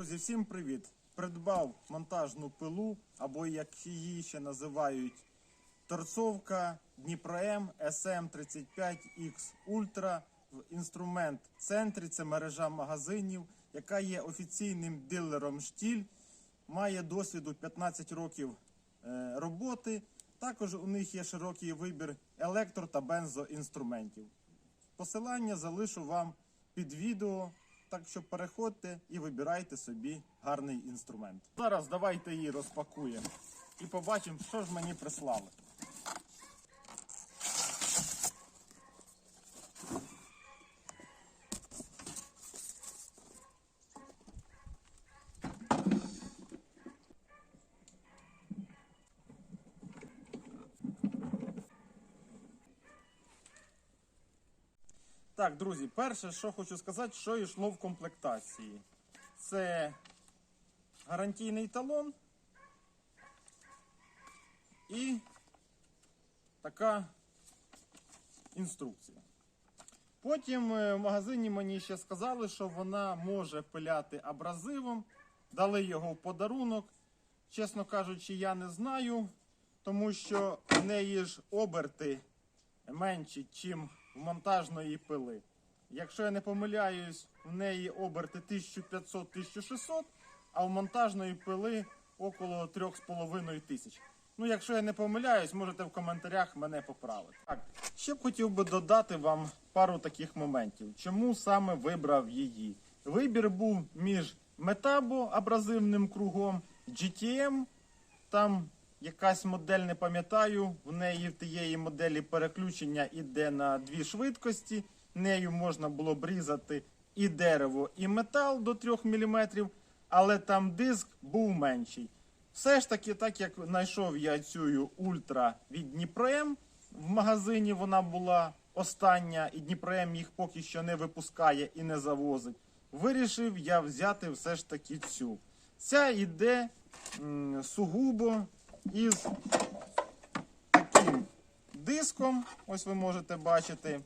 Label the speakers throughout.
Speaker 1: Друзі, всім привіт! Придбав монтажну пилу, або як її ще називають торцовка Дніпро М SM35X Ultra в інструмент центрі. Це мережа магазинів, яка є офіційним дилером штіль, має досвіду 15 років е, роботи. Також у них є широкий вибір електро та бензоінструментів. Посилання залишу вам під відео. Так що переходьте і вибирайте собі гарний інструмент. Зараз давайте її розпакуємо і побачимо, що ж мені прислали. Так, друзі, перше, що хочу сказати, що йшло в комплектації. Це гарантійний талон і така інструкція. Потім е, в магазині мені ще сказали, що вона може пиляти абразивом. Дали його в подарунок. Чесно кажучи, я не знаю, тому що в неї ж оберти менші, ніж монтажної пили. Якщо я не помиляюсь, в неї оберти 1500-1600, а в монтажної пили около 3,5 тисяч. Ну, якщо я не помиляюсь, можете в коментарях мене поправити. Так, ще б хотів би додати вам пару таких моментів. Чому саме вибрав її? Вибір був між метабо абразивним кругом, GTM, там якась модель, не пам'ятаю, в неї в тієї моделі переключення іде на дві швидкості. Нею можна було б різати і дерево, і метал до 3 мм, але там диск був менший. Все ж таки, так як знайшов я цю ультра від Дніпром, в магазині вона була остання, і Дніпром їх поки що не випускає і не завозить. Вирішив я взяти все ж таки цю. Ця йде м, сугубо із таким диском. Ось ви можете бачити.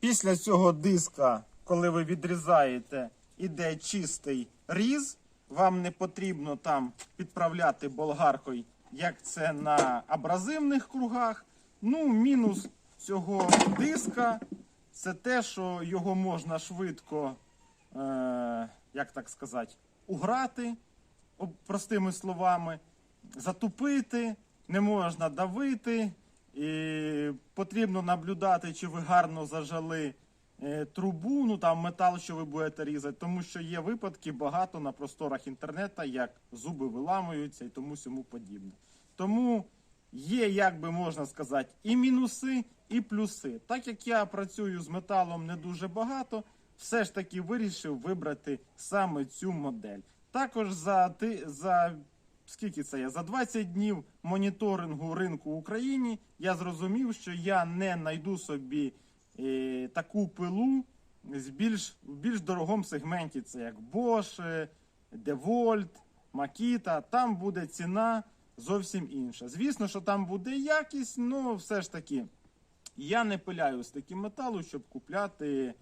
Speaker 1: Після цього диска, коли ви відрізаєте, іде чистий різ. Вам не потрібно там підправляти болгаркою, як це на абразивних кругах. Ну, мінус цього диска це те, що його можна швидко, е, як так сказати, уграти, простими словами, затупити, не можна давити. І потрібно наблюдати, чи ви гарно зажали е, трубу, ну там метал, що ви будете різати, тому що є випадки багато на просторах інтернету, як зуби виламуються і тому сьому подібне. Тому є, як би можна сказати, і мінуси, і плюси. Так як я працюю з металом не дуже багато, все ж таки вирішив вибрати саме цю модель. Також за, ти- за скільки це я? За 20 днів моніторингу ринку в Україні я зрозумів, що я не знайду собі е, таку пилу з більш, в більш дорогому сегменті. Це як Bosch, DeWalt, Makita. Там буде ціна зовсім інша. Звісно, що там буде якість, але все ж таки я не пиляю з таким металу, щоб купляти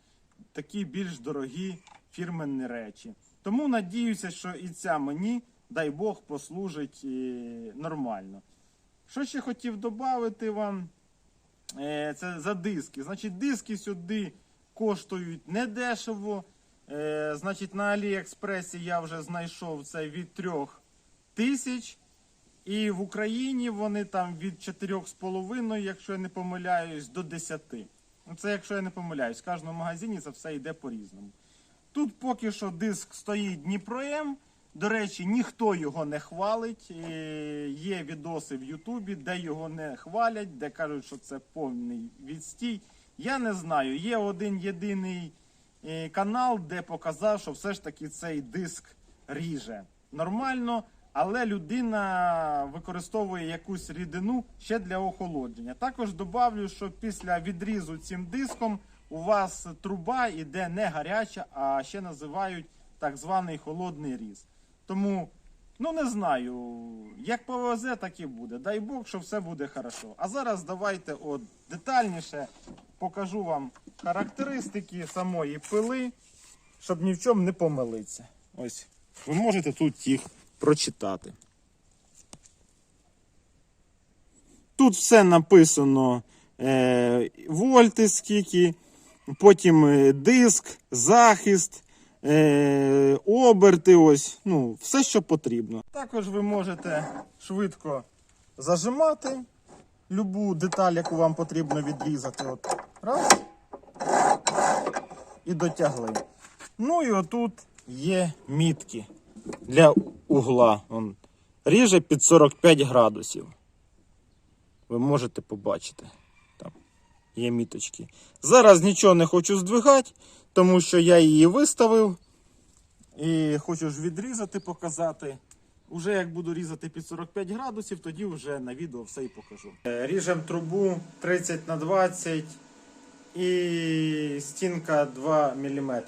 Speaker 1: такі більш дорогі фірменні речі. Тому надіюся, що і ця мені, дай Бог, послужить е, нормально. Що ще хотів додати вам? Е, Це за диски. Значить, диски сюди коштують недешево. Е, Значить, на Аліекспресі я вже знайшов це від 3 тисяч. І в Україні вони там від 4,5, якщо я не помиляюсь, до 10. Ну, Це якщо я не помиляюсь, в кожному магазині це все йде по-різному. Тут поки що диск стоїть Дніпром. До речі, ніхто його не хвалить. Є відоси в Ютубі, де його не хвалять, де кажуть, що це повний відстій. Я не знаю. Є один єдиний е, канал, де показав, що все ж таки цей диск ріже нормально, але людина використовує якусь рідину ще для охолодження. Також добавлю, що після відрізу цим диском у вас труба іде не гаряча, а ще називають так званий холодний різ. Тому Ну, не знаю. Як повезе, так і буде. Дай Бог, що все буде хорошо. А зараз давайте от детальніше покажу вам характеристики самої пили, щоб ні в чому не помилитися. Ось. Ви можете тут їх прочитати. Тут все написано е, вольти скільки, потім е, диск, захист, е, оберти, ось, ну, все, що потрібно. Також ви можете швидко зажимати любу деталь, яку вам потрібно відрізати. От, раз. І дотягли. Ну і отут є мітки для угла. Он ріже під 45 градусів. Ви можете побачити. Там є міточки. Зараз нічого не хочу здвигати, тому що я її виставив. І хочу ж відрізати, показати. Уже як буду різати під 45 градусів, тоді вже на відео все і покажу. Е, Ріжемо трубу 30 на 20 і стінка 2 мм.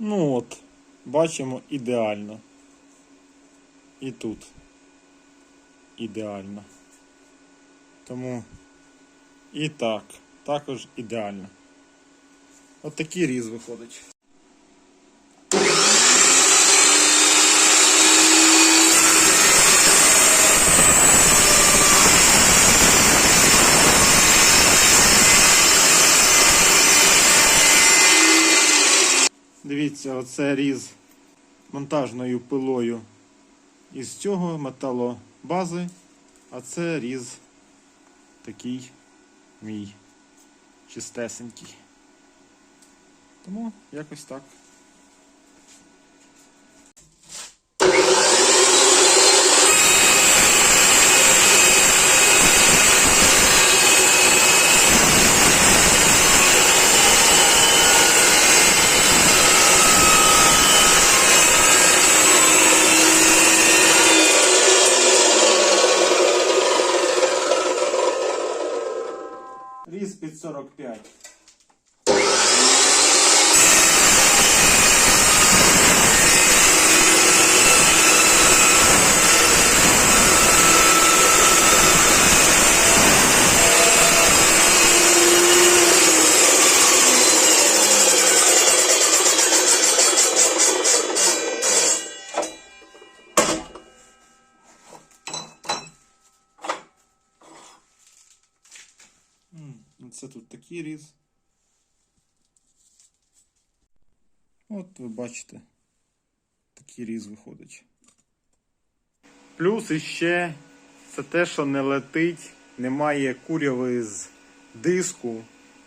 Speaker 1: Ну от, бачимо ідеально. І тут ідеально. Тому і так, також ідеально. От такий різ виходить. Дивіться, оце різ монтажною пилою із цього металобази, а це різ такий мій чистесенький. Тому якось так. Різ під 45. М, Це тут такий різ. От ви бачите, такий різ виходить. Плюс іще це те, що не летить, немає куряви з диску,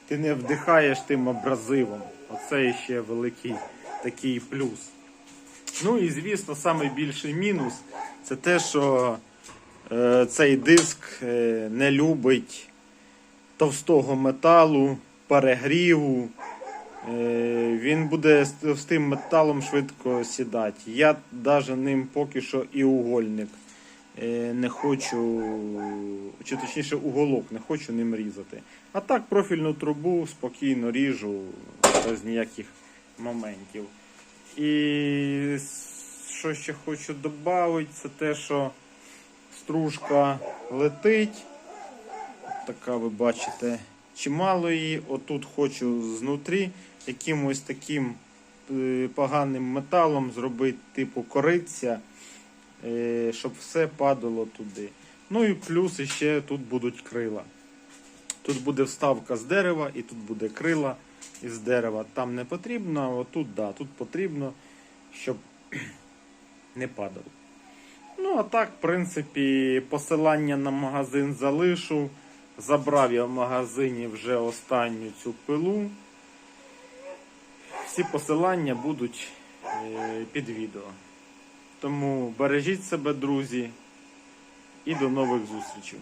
Speaker 1: ти не вдихаєш тим абразивом. Оце ще великий такий плюс. Ну і звісно, найбільший мінус це те, що е, цей диск е, не любить товстого металу, перегріву. Е, Він буде з товстим металом швидко сідати. Я навіть ним поки що і угольник е, не хочу, чи точніше уголок не хочу ним різати. А так профільну трубу спокійно ріжу без ніяких моментів. І що ще хочу додати, це те, що стружка летить така ви бачите, чимало її. Отут хочу знутрі якимось таким е, поганим металом зробити типу кориця, е, щоб все падало туди. Ну і плюс ще тут будуть крила. Тут буде вставка з дерева і тут буде крила із дерева. Там не потрібно, а отут, да, тут потрібно, щоб не падало. Ну, а так, в принципі, посилання на магазин залишу. Забрав я в магазині вже останню цю пилу. Всі посилання будуть е, під відео. Тому бережіть себе, друзі, і до нових зустрічей.